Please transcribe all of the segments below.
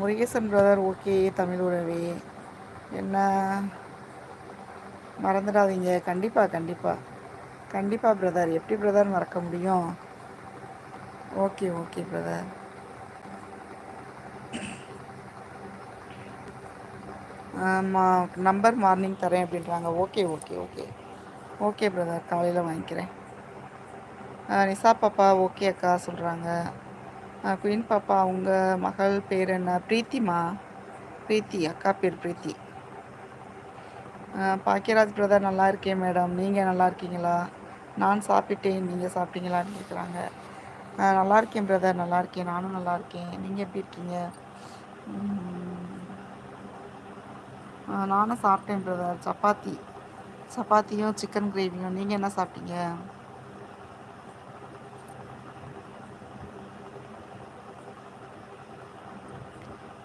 Murugesan brother okay Tamil உறவே. என்ன? மறந்துடாதீங்க. கண்டிப்பாக கண்டிப்பாக கண்டிப்பாக பிரதர் எப்படி பிரதர் மறக்க முடியும்? ஓகே ஓகே பிரதர் ஆமாம் நம்பர் மார்னிங் தரேன் அப்படின்றாங்க. Okay okay okay okay brother காலையில் வாங்கிக்கிறேன். நிசா பாப்பா ஓகே அக்கா சொல்கிறாங்க குயின் பாப்பா அவங்க மகள் பேர் என்ன? பிரீத்திமா? பிரீத்தி அக்கா பேர் பிரீத்தி. பாக்கியராஜ் பிரதர் நல்லா இருக்கேன் மேடம் நீங்கள் நல்லா இருக்கீங்களா? நான் சாப்பிட்டேன் நீங்கள் சாப்பிட்டீங்களான்னு கேட்குறாங்க நல்லா இருக்கேன் பிரதர் நல்லா இருக்கேன். நானும் நல்லா இருக்கேன். நீங்கள் எப்படி இருக்கீங்க? நானும் சாப்பிட்டேன் பிரதர் சப்பாத்தி. சப்பாத்தியும் சிக்கன் கிரேவியும் நீங்கள் என்ன சாப்பிட்டீங்க?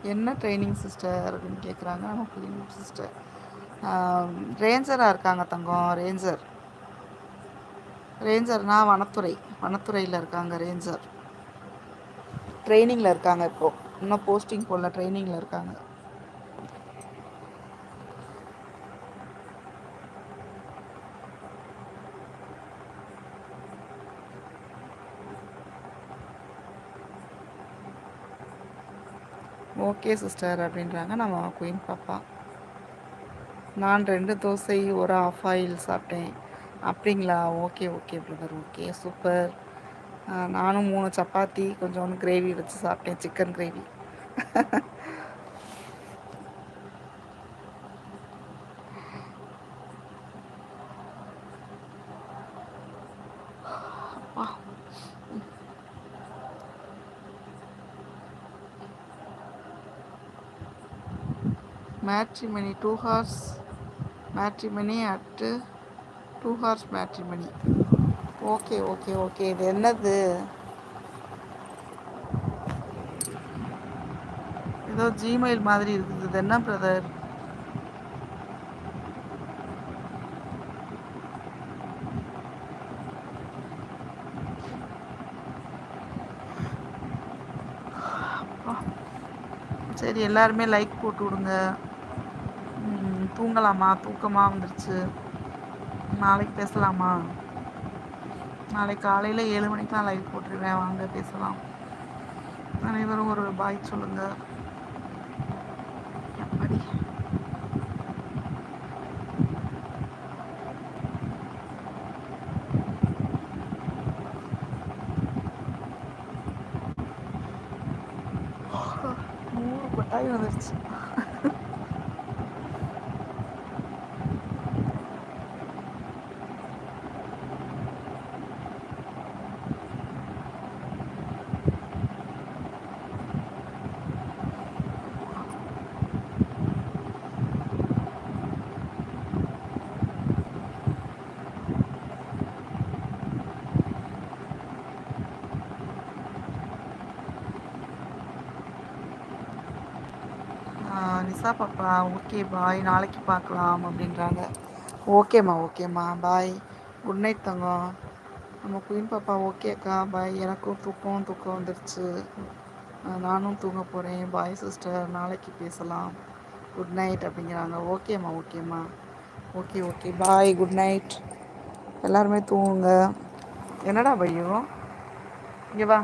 என்ன ட்ரைனிங் சிஸ்டர் அப்படின்னு கேட்குறாங்க நம்ம பிள்ளைங்க சிஸ்டர் ரேஞ்சராக இருக்காங்க தங்கம் ரேஞ்சர் ரேஞ்சர்னா வனத்துறை. வனத்துறையில் இருக்காங்க ரேஞ்சர் ட்ரைனிங்கில் இருக்காங்க இப்போது இன்னும் போஸ்டிங் போடல ட்ரைனிங்கில் இருக்காங்க. ஓகே சிஸ்டர் அப்படின்றாங்க. நம்ம குயின் பாப்பா. நான் ரெண்டு தோசை ஒரு ஆஃப் ஆயில் சாப்பிட்டேன். அப்படிங்களா? Okay okay brother okay super நானும் மூணு சப்பாத்தி கொஞ்சோண்டு கிரேவி வச்சு சாப்பிட்டேன் chicken gravy Wow. Matrimony two horse matrimony at two horse matrimony. Okay okay okay இது என்னது? ஏதோ ஜிமெயில் மாதிரி இருக்குது. இது என்ன பிரதர் சரி எல்லாருமே லைக் போட்டு விடுங்க. தூங்கலாமா? தூக்கமா வந்துருச்சு. நாளைக்கு பேசலாமா? நாளைக்கு காலையில ஏழு மணிக்கெல்லா லைவ் போட்டுருவே வாங்க பேசலாம். அனைவரும் ஒரு பாய் சொல்லுங்க. எப்பாடி? நூறு கொட்டாயி வந்துருச்சு. நிசா பாப்பா ஓகே பாய். நாளைக்கு பார்க்கலாம் அப்படின்றாங்க. ஓகேம்மா ஓகேம்மா. பாய். குட் நைட் தங்கோ நம்ம குயின் பாப்பா ஓகேக்கா பாய். எனக்கும் தூக்கம் தூக்கம் வந்துருச்சு. நானும் தூங்க போகிறேன் பாய் சிஸ்டர் நாளைக்கு பேசலாம். குட் நைட் அப்படிங்கிறாங்க. ஓகேம்மா ஓகேம்மா. Okay okay. Bye good night எல்லாருமே தூங்குங்க. என்னடா பையோ? இங்கே வா.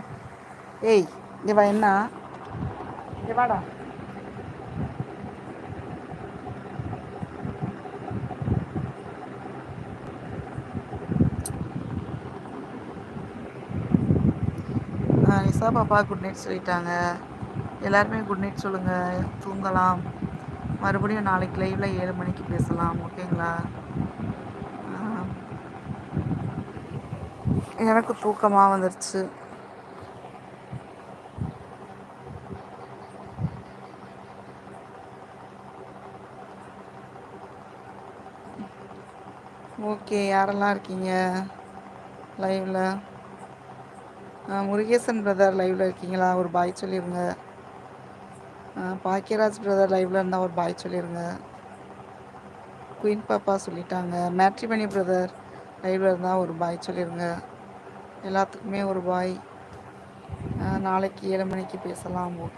ஏய் இங்கே வா. என்ன? இங்கே வாடா. ஆ பாப்பா. குட் நைட் சொல்லிட்டாங்க. எல்லாருமே குட் நைட் சொல்லுங்கள் தூங்கலாம். மறுபடியும் நாளைக்கு லைவில் ஏழு மணிக்கு பேசலாம். ஓகேங்களா எனக்கு தூக்கமாக வந்துருச்சு. ஓகே யாரெல்லாம் இருக்கீங்க? லைவில் முருகேசன் பிரதர் லைவ்ல இருக்கீங்களா? ஒரு பாய் சொல்லிடுங்க பாக்கியராஜ் பிரதர் லைவ்ல இருந்தால் ஒரு பாய் சொல்லிருங்க. குயின் பாப்பா சொல்லிட்டாங்க. மேட்ரிமணி பிரதர் லைவ்ல இருந்தால் ஒரு பாய் சொல்லிருங்க. எல்லாத்துக்குமே ஒரு பாய். நாளைக்கு ஏழு மணிக்கு பேசலாம். ஓகே